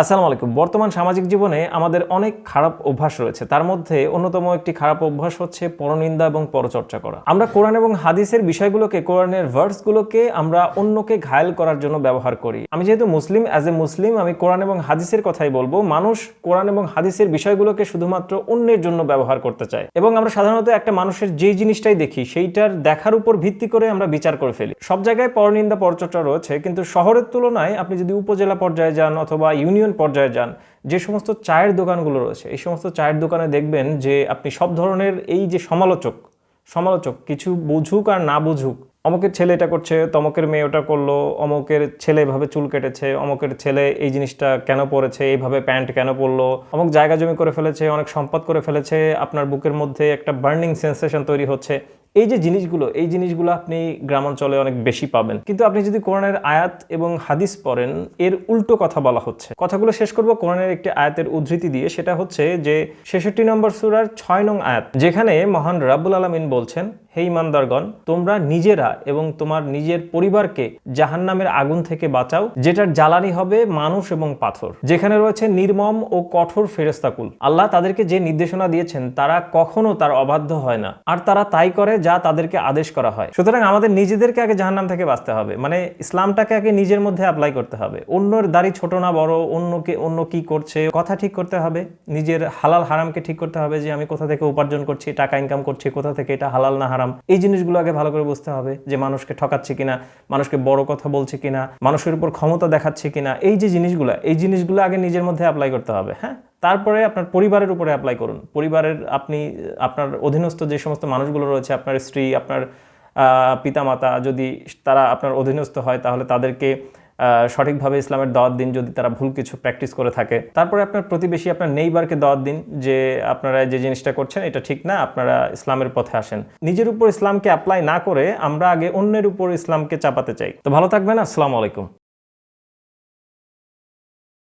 আসসালামু আলাইকুম। বর্তমান সামাজিক জীবনে আমাদের অনেক খারাপ অভ্যাস রয়েছে। তার মধ্যে অন্যতম একটি খারাপ অভ্যাস হচ্ছে পরনিন্দা এবং পরচর্চা করা। আমরা কোরআন এবং হাদিসের বিষয়গুলোকে, কোরআনের ভার্সগুলোকে আমরা অন্যকে ঘায়েল করার জন্য ব্যবহার করি। আমি যেহেতু মুসলিম অ্যাজ এ মুসলিম, আমি কোরআন এবং হাদিসের কথাই বলব। মানুষ কোরআন এবং হাদিসের বিষয়গুলোকে শুধুমাত্র অন্যের জন্য ব্যবহার করতে চায়। এবং আমরা সাধারণত একটা মানুষের যেই জিনিসটাই দেখি, সেইটার দেখার উপর ভিত্তি করে আমরা বিচার করে ফেলি। সব জায়গায় পরনিন্দা, পরচর্চা রয়েছে, কিন্তু শহরের তুলনায় আপনি যদি উপজেলা পর্যায়ে যান অথবা ইউনিয়ন পর্যায়ে যান, যে সমস্ত চায়ের দোকানগুলো রয়েছে, এই সমস্ত চায়ের দোকানে দেখবেন যে আপনি সব ধরনের এই যে সমালোচক সমালোচক, কিছু বুঝুক আর না বুঝুক, অমকের ছেলে এটা করছে, তমকের মেয়ে ওটা করল, অমকের ছেলে এভাবে চুল কেটেছে, অমকের ছেলে এই জিনিসটা কেন পরেছে, এইভাবে প্যান্ট কেন পরলো, অমুক জায়গা জমি করে ফেলেছে, অনেক সম্পদ করে ফেলেছে, আপনার বুকের মধ্যে একটা বার্নিং সেন্সেশন তৈরি হচ্ছে এই যে জিনিসগুলো, এই জিনিসগুলো আপনি গ্রামাঞ্চলে অনেক বেশি পাবেন। কিন্তু আপনি যদি কোরআনের আয়াত এবং হাদিস পড়েন, এর উল্টো কথা বলা হচ্ছে। কথাগুলো শেষ করব কোরআনের একটি আয়াতের উদ্ধৃতি দিয়ে। সেটা হচ্ছে যে, ছেষট্টি নম্বর সুরার ছয় নং আয়াত, যেখানে মহান রাব্বুল আলমিন বলছেন, হে ইমানদারগণ, তোমরা নিজেরা এবং তোমার নিজের পরিবারকে জাহান্নামের আগুন থেকে বাঁচাও, যেটার জ্বালানি হবে মানুষ এবং পাথর। যেখানে রয়েছে নির্মম ও কঠোর ফেরেস্তাকুল আল্লাহ তাদেরকে যে নির্দেশনা দিয়েছেন, তারা কখনো তার অবাধ্য হয় না। আর তারা তাই করে যা তাদেরকে আদেশ করা হয়। সুতরাং আমাদের নিজেদেরকে আগে জাহান্নাম থেকে বাঁচতে হবে। মানে ইসলামটাকে আগে নিজের মধ্যে অ্যাপ্লাই করতে হবে। অন্যর দাড়ি ছোট না বড়, অন্যকে, অন্য কি করছে, কথা ঠিক করতে হবে। নিজের হালাল হারামকে ঠিক করতে হবে যে আমি কোথা থেকে উপার্জন করছি, টাকা ইনকাম করছি, কোথা থেকে এটা হালাল না হারাম। এই জিনিসগুলো আগে ভালো করে বুঝতে হবে যে মানুষকে ঠকাচ্ছে কিনা, মানুষকে বড় কথা বলছে কিনা, মানুষের উপর ক্ষমতা দেখাচ্ছে কিনা। এই যে জিনিসগুলো, এই জিনিসগুলো আগে নিজের মধ্যে অ্যাপ্লাই করতে হবে। হ্যাঁ? তারপরে আপনার পরিবারের উপরে অ্যাপ্লাই করুন। পরিবারের আপনি, আপনার অধীনস্থ যে সমস্ত মানুষগুলো রয়েছে, আপনার স্ত্রী, আপনার পিতামাতা, যদি তারা আপনার অধীনস্থ হয়, তাহলে তাদেরকে সঠিকভাবে ইসলামের দাওয়াত দিন, যদি তারা ভুল কিছু প্র্যাকটিস করে থাকে। তারপরে আপনার প্রতিবেশী, আপনার নেইবারকে দাওয়াত দিন যে আপনারা যে জিনিসটা করছেন, এটা ঠিক না, আপনারা ইসলামের পথে আসেন। নিজের উপর ইসলামকে অ্যাপ্লাই না করে আমরা আগে অন্যের উপর ইসলামকে চাপাতে চাই। তো ভালো থাকবেন, আসসালামু আলাইকুম।